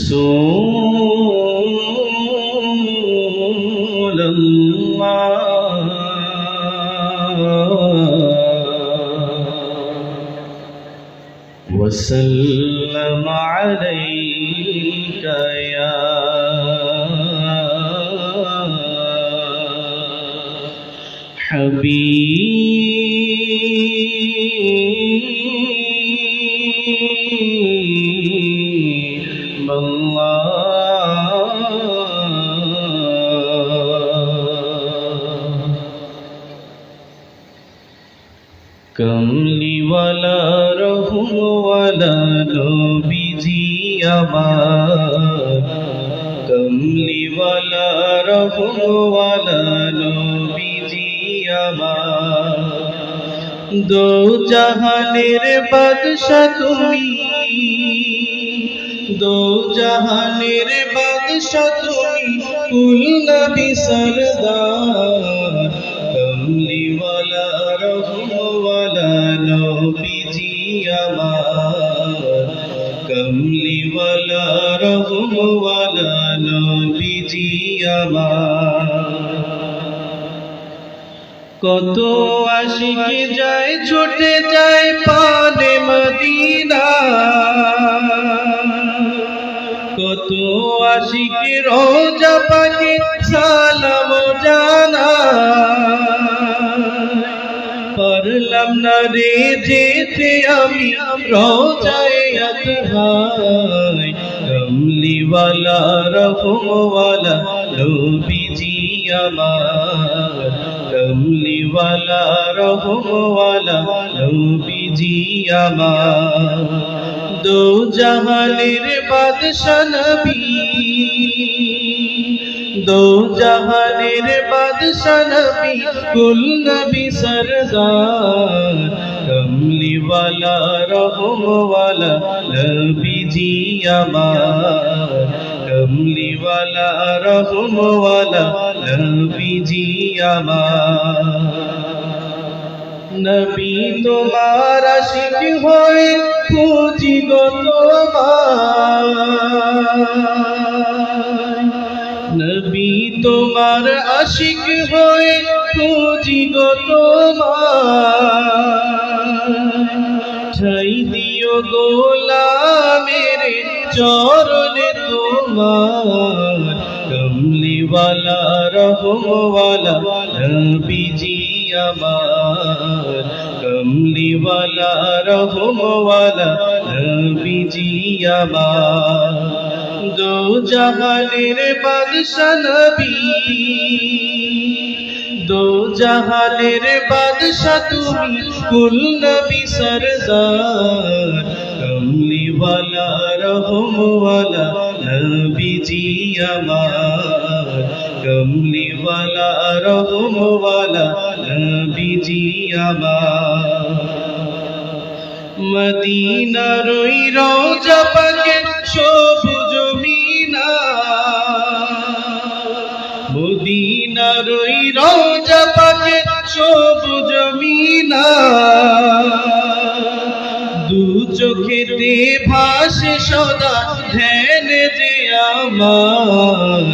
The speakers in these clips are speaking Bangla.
رسول الله. وسلم عليك حبيب الله কমলিওয়ালা রহমওয়ালা নবীজি আমার কমলিওয়ালা রহমওয়ালা নবীজি আমার দো জাহানের বাদশা তুমি। দো জাহানের বাদশা তুমি। কুল নবী সরদার, কমলিওয়ালা, রহমওয়ালা, নবীজি আমার। কমলিওয়ালা, রহমওয়ালা, নবীজি আমার। কত আশিকে যায়, ছুটে যায় পানে মদিনা। কত আশিকে রোজা পাকে সালাম জানা পারলাম না রে যেতে আমি রোজায় ভাই কমলিওয়ালা রহমওয়ালা, নবীজি আমার। কমলিওয়ালা রহমওয়ালা নবীজি আমার। দো জাহানের বাদশা নবী। দো জাহানের বাদশা নবী, কুল নবী সরদার। কমলিওয়ালা রহমওয়ালা নবীজি আমার। কমলিওয়ালা রহমওয়ালা, নবীজি আমার। নবী তোমার আশিক হয়ে খুঁজি গো তোমার নবী তোমার আশিক হয়ে খুঁজি গো তোমার ঠাই দিও গোলামের চরণে তোমার কমলিওয়ালা, রহমওয়ালা, নবীজি আমার। কমলিওয়ালা, রহমওয়ালা, নবীজি আমার। দো জাহানের বাদশা নবী, দো জাহানের বাদশা তুমি কুল নবী সরদার। কমলিওয়ালা, রহমওয়ালা নবীজি আমার, কমলিওয়ালা, রহমওয়ালা, নবীজি আমার। মদিনার ওই রওজা পাকে সবুজ মিনা মদিনার ওই রওজা সদা ধ্যান যে আমার।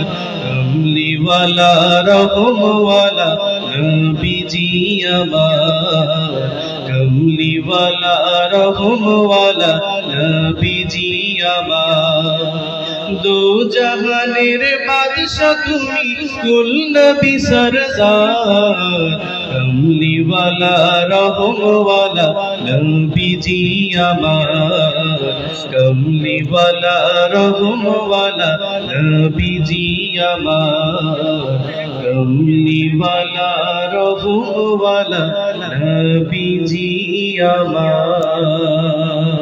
কমলিওয়ালা রহমওয়ালা নবীজি আমার। কমলিওয়ালা রহমওয়ালা নবীজি আমার। দো জাহানের বাদশা তুমি কুল নবী সরদার। কমলিওয়ালা, রহমওয়ালা, নবীজি আমার। কমলিওয়ালা, রহমওয়ালা, নবীজি আমার। কমলিওয়ালা, রহমওয়ালা, নবীজি আমার।